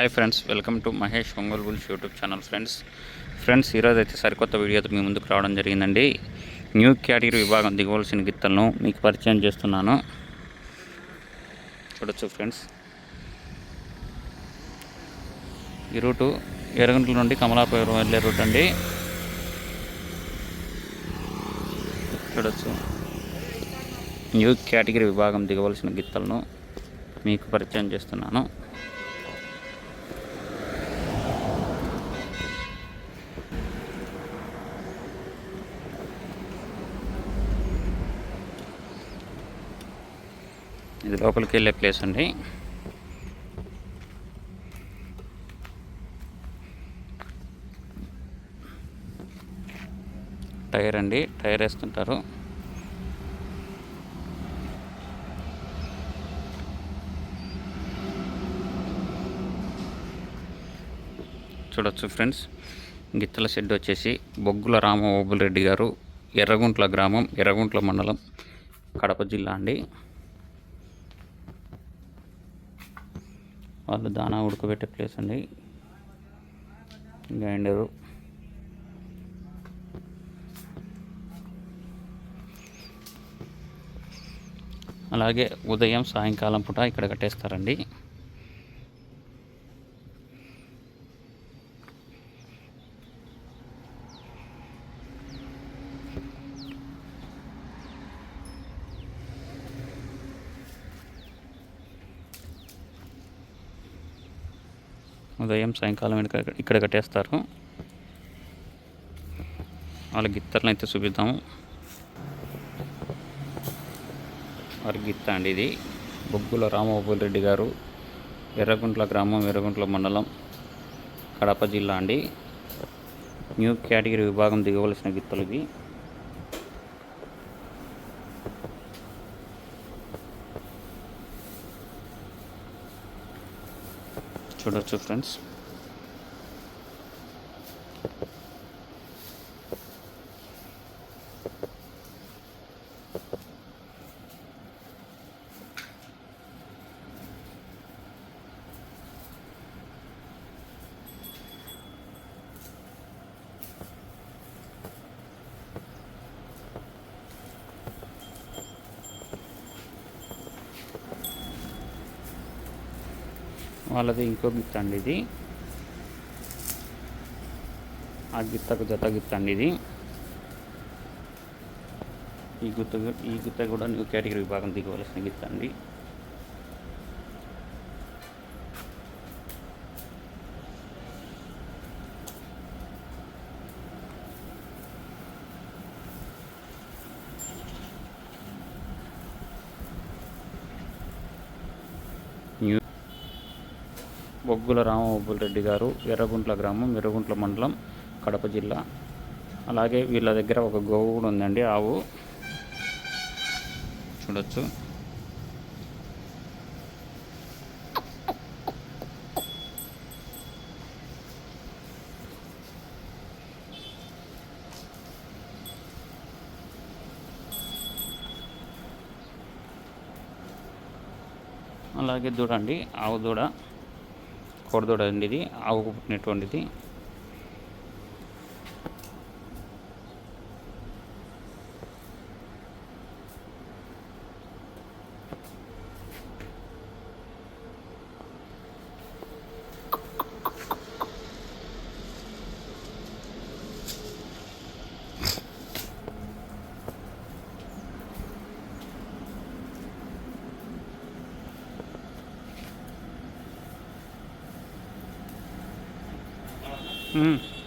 Hi friends welcome to Mahesh Ongole bulls YouTube channel friends friends ఈరోజు అయితే సరికొత్త వీడియోతో మీ ముందుకు రావడం జరిగిందండి. న్యూ కేటగిరీ విభాగం దిగవలసిన గిత్తలను మీకు పరిచయం చేస్తున్నాను. చూడొచ్చు ఫ్రెండ్స్ ఈ రూటు ఎరగంట్ల నుండి కమలాపురం వెళ్ళే రూట్ అండి. చూడొచ్చు. న్యూ కేటగిరీ విభాగం దిగవలసిన గిత్తలను మీకు పరిచయం చేస్తున్నాను. ఇది లోపలికి వెళ్ళే ప్లేస్ అండి టైర్ అండి టైర్ వేస్తుంటారు చూడొచ్చు ఫ్రెండ్స్ గిత్తల షెడ్ వచ్చేసి బొగ్గుల రామ రెడ్డి గారు ఎర్రగుంట్ల గ్రామం ఎర్రగుంట్ల మండలం కడప జిల్లా అండి. వాళ్ళు దానా ఉడకబెట్టే ప్లేస్ అండి. గ్రైండరు. అలాగే ఉదయం సాయంకాలం పూట ఇక్కడ కట్టేస్తారండి. ఉదయం సాయంకాలం ఇక్కడ ఇక్కడ కట్టేస్తారు. వాళ్ళ గిత్తలను అయితే చూపిద్దాము. వారి గిత్త అండి ఇది. బొగ్గుల రామగోపాల్ రెడ్డి గారు ఎర్రగుంట్ల గ్రామం ఎర్రగుంట్ల మండలం కడప జిల్లా అండి. న్యూ కేటగిరీ విభాగం దిగవలసిన గిత్తలు ఇవి. చూడొచ్చు ఫ్రెండ్స్. వాళ్ళది ఇంకో గిత్త అండి ఇది. ఆ గిత్తకు జత గిఫ్ట్ అండి ఇది. ఈ గుత్త ఈ గుత్త కూడా న్యూ కేటగిరీ విభాగం దిగవలసిన గిత్త అండి న్యూ బొగ్గుల రెడ్డి గారు ఎర్రగుంట్ల గ్రామం ఎర్రగుంట్ల మండలం కడప జిల్లా. అలాగే వీళ్ళ దగ్గర ఒక గోవు కూడా ఉందండి ఆవు. చూడొచ్చు. అలాగే దూడ అండి ఆవు దూడ. కోడదూడ అండి ఇది ఆవుకు పుట్టినటువంటిది. 嗯。